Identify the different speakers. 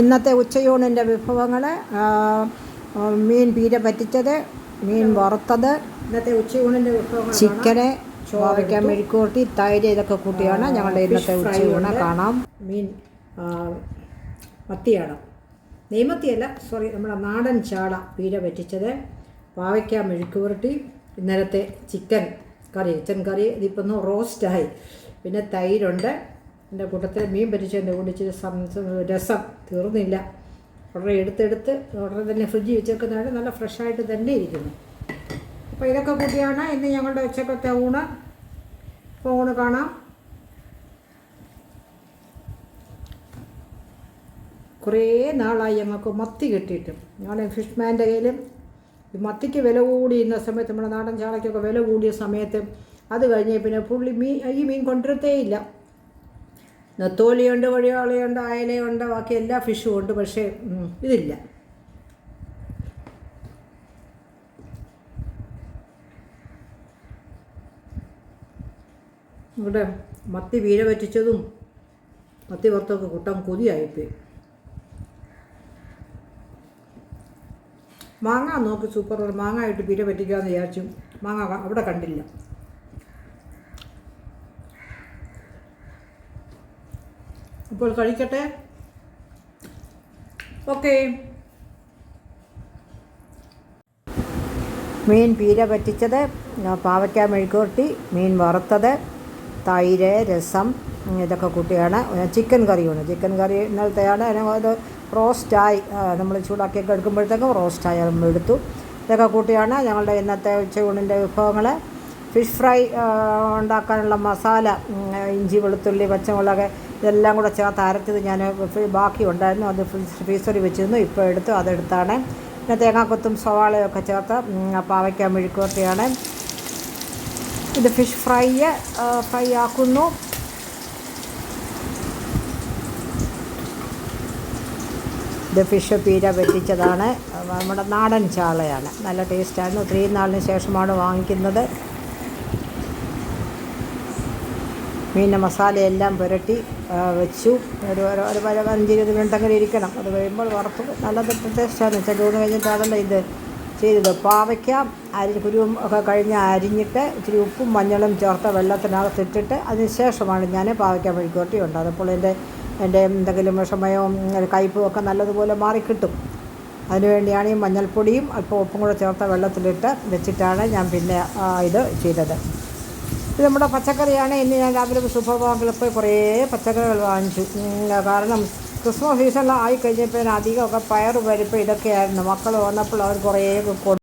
Speaker 1: ഇന്നത്തെ ഉച്ചയൂണിന്റെ വിഭവങ്ങൾ മീൻ പീര പറ്റിച്ചത് മീൻ വറുത്തത്
Speaker 2: ഇന്നത്തെ ഉച്ചയൂണിന്റെ വിഭവങ്ങൾ
Speaker 1: ചിക്കന്
Speaker 2: ചോറ്
Speaker 1: പാവയ്ക്ക മെഴുക്കൂട്ടി തൈര് ഇതൊക്കെ കൂട്ടിയാണ് ഞങ്ങളുടെ ഇന്നത്തെ ഉച്ചയൂണ് കാണാം.
Speaker 2: മീൻ മത്തിയാണ്. നെയ്മത്തിയല്ല സോറി നമ്മുടെ നാടൻ ചാള പീര പറ്റിച്ചത്. പാവയ്ക്ക മെഴുക്കുപുരട്ടി ഇന്നലത്തെ ചിക്കൻ കറി ചിക്കൻ കറി ഇതിപ്പോൾ ഒന്ന് റോസ്റ്റായി. പിന്നെ തൈരുണ്ട്. എന്റെ കൂട്ടത്തിൽ മീൻ പറ്റിച്ചതിന്റെ കൂടെ ഇച്ചിരി രസം തീർന്നില്ല. ഉടനെ എടുത്തെടുത്ത് ഉടനെ തന്നെ ഫ്രിഡ്ജിൽ വെച്ചേക്കുന്നതാണ് നല്ല ഫ്രഷായിട്ട് തന്നെ ഇരിക്കുന്നു. അപ്പോൾ ഇതൊക്കെ കൂട്ടിയാണ് ഇന്ന് ഞങ്ങളുടെ ഉച്ചക്കത്തെ ഊണ്. അപ്പോൾ ഊണ് കാണാം. കുറേ നാളായി ഞങ്ങൾക്ക് മത്തി കിട്ടിയിട്ടും. ഞങ്ങളുടെ ഫിഷ്മാന്റെ കയ്യിലും ഈ മത്തിക്ക് വില കൂടിയിരുന്ന സമയത്ത് നമ്മുടെ നാടൻ ചാളയ്ക്കൊക്കെ വില കൂടിയ സമയത്ത് അത് കഴിഞ്ഞ് പിന്നെ പുള്ളി മീൻ ഈ മീൻ കൊണ്ടുവരത്തേയില്ല നെത്തോലിയുണ്ട് വഴിയാളിയുണ്ട് അയലയുണ്ട് ബാക്കി എല്ലാ ഫിഷും ഉണ്ട് പക്ഷേ ഇതില്ല. ഇവിടെ മത്തി വീര പറ്റിച്ചതും മത്തി വറുത്തൊക്കെ കുട്ടം കൊതിയായിപ്പോയി. മാങ്ങ നോക്കി സൂപ്പർ മാങ്ങ ആയിട്ട് വീര പറ്റിക്കാമെന്ന് വിചാരിച്ചു മാങ്ങ അവിടെ കണ്ടില്ല. അപ്പോൾ കഴിക്കട്ടെ. ഓക്കെ.
Speaker 1: മീൻ പീര പറ്റിച്ചത് പാവയ്ക്ക മെഴുക്കുവരട്ടി മീൻ വറുത്തത് തൈര് രസം ഇതൊക്കെ കൂട്ടിയാണ്. ചിക്കൻ കറിയാണ് ചിക്കൻ കറി ഇന്നലത്തെയാണ് അത് റോസ്റ്റായി. നമ്മൾ ചൂടാക്കിയൊക്കെ എടുക്കുമ്പോഴത്തേക്കും റോസ്റ്റായി നമ്മൾ എടുത്തു. ഇതൊക്കെ കൂട്ടിയാണ് ഞങ്ങളുടെ ഇന്നത്തെ ഉച്ചയൂണിന്റെ വിഭവങ്ങൾ. ഫിഷ് ഫ്രൈ ഉണ്ടാക്കാനുള്ള മസാല ഇഞ്ചി വെളുത്തുള്ളി പച്ചമുളക് ഇതെല്ലാം കൂടെ ചേർത്ത് അരച്ചത് ഞാൻ ബാക്കി ഉണ്ടായിരുന്നു. അത് ഫ്രീസറിൽ വെച്ചിരുന്നു. ഇപ്പോൾ എടുത്തു. അതെടുത്താണ് പിന്നെ തേങ്ങാക്കൊത്തും സവാളയും ഒക്കെ ചേർത്ത് പാവയ്ക്ക മെഴുക്കുവരട്ടിയാണ്. ഇത് ഫിഷ് ഫ്രൈ ഫ്രൈ ആക്കുന്നു. ഇത് ഫിഷ് പീര വെട്ടിച്ചതാണ്. നമ്മുടെ നാടൻ ചാളയാണ്. നല്ല ടേസ്റ്റായിരുന്നു ഒത്തിരി നാളിന് ശേഷമാണ് വാങ്ങിക്കുന്നത്. മീനിന്റെ മസാലയെല്ലാം പുരട്ടി. വെച്ചു. ഒരു ഒരു ഒരു പല അഞ്ച് ഇരുപത് മിനിറ്റ് അങ്ങനെ ഇരിക്കണം. അത് കഴിയുമ്പോൾ വറുത്ത് നല്ല ടേസ്റ്റാണ് ഊണ് കഴിഞ്ഞിട്ടാണല്ലോ ഇത് ചെയ്തത്. പാവയ്ക്ക അരി കുരുവും ഒക്കെ കഴിഞ്ഞ് അരിഞ്ഞിട്ട് ഇച്ചിരി ഉപ്പും മഞ്ഞളും ചേർത്ത വെള്ളത്തിനകത്ത് ഇട്ടിട്ട് അതിന് ശേഷമാണ് ഞാൻ പാവയ്ക്ക മെഴുക്കുവരട്ടി ഉണ്ട് അപ്പോൾ എന്റെ എന്റെ എന്തെങ്കിലും വിഷമയവും കയ്പ്പും കയ്പും ഒക്കെ നല്ലതുപോലെ മാറിക്കിട്ടും. അതിനുവേണ്ടിയാണ് ഈ മഞ്ഞൾപ്പൊടിയും അല്പം ഉപ്പും കൂടെ ചേർത്ത വെള്ളത്തിലിട്ട് വെച്ചിട്ടാണ് ഞാൻ പിന്നെ ഇത് ചെയ്തത്. ഇത് നമ്മുടെ പച്ചക്കറിയാണ്. ഇന്ന് ഞാൻ രാവിലെ സൂപ്പർ മാർക്കറ്റിൽ പോയി കുറേ പച്ചക്കറികൾ വാങ്ങിച്ചു. കാരണം ക്രിസ്മസ് സീസണിൽ ആയി കഴിഞ്ഞപ്പോൾ അധികമൊക്കെ പയർ പരിപ്പ് ഇതൊക്കെയായിരുന്നു. മക്കൾ വന്നപ്പോൾ അവർ കുറേ